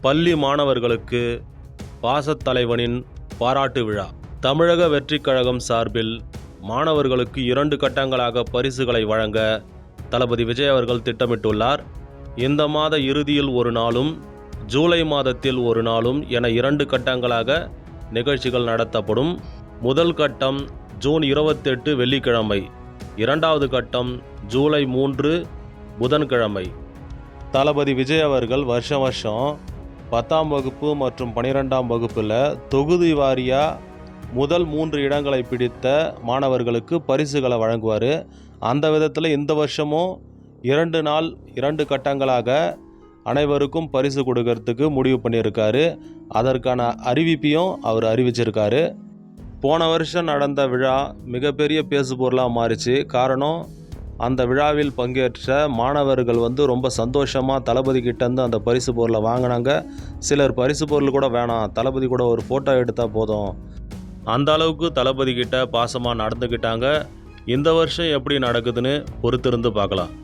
பள்ளி மாணவர்களுக்கு பாசத்தலைவனின் பாராட்டு விழா. தமிழக வெற்றிக் கழகம் சார்பில் மாணவர்களுக்கு இரண்டு கட்டங்களாக பரிசுகளை வழங்க தளபதி விஜய் அவர்கள் திட்டமிட்டுள்ளார். இந்த மாத இறுதியில் ஒரு நாளும் ஜூலை மாதத்தில் ஒரு நாளும் என இரண்டு கட்டங்களாக நிகழ்ச்சிகள் நடத்தப்படும். முதல் கட்டம் ஜூன் இருபத்தெட்டு வெள்ளிக்கிழமை இரண்டாவது கட்டம் ஜூலை மூன்று புதன்கிழமை. தளபதி விஜய் அவர்கள் வருஷம் வருஷம் பத்தாம் வகுப்பு மற்றும் பனிரெண்டாம் வகுப்பில் தொகுதி வாரியாக முதல் மூன்று இடங்களை பிடித்த மாணவர்களுக்கு பரிசுகளை வழங்குவார். அந்த விதத்தில் இந்த வருஷமும் இரண்டு நாள் இரண்டு கட்டங்களாக அனைவருக்கும் பரிசு கொடுக்கறதுக்கு முடிவு பண்ணியிருக்காரு. அதற்கான அறிவிப்பையும் அவர் அறிவிச்சிருக்காரு. போன வருஷம் நடந்த விழா மிகப்பெரிய பேசுபொருளாக மாறிச்சு. காரணம் அந்த விழாவில் பங்கேற்ற மாணவர்கள் வந்து ரொம்ப சந்தோஷமாக தளபதி கிட்டேருந்து அந்த பரிசு பொருளை வாங்கினாங்க. சிலர் பரிசு பொருள் கூட வேணாம். தளபதி கூட ஒரு ஃபோட்டோ எடுத்தால் போதும். அந்த அளவுக்கு தளபதி கிட்ட பாசமாக நடந்துக்கிட்டாங்க இந்த வருஷம் எப்படி நடக்குதுன்னு பொறுத்திருந்து பார்க்கலாம்.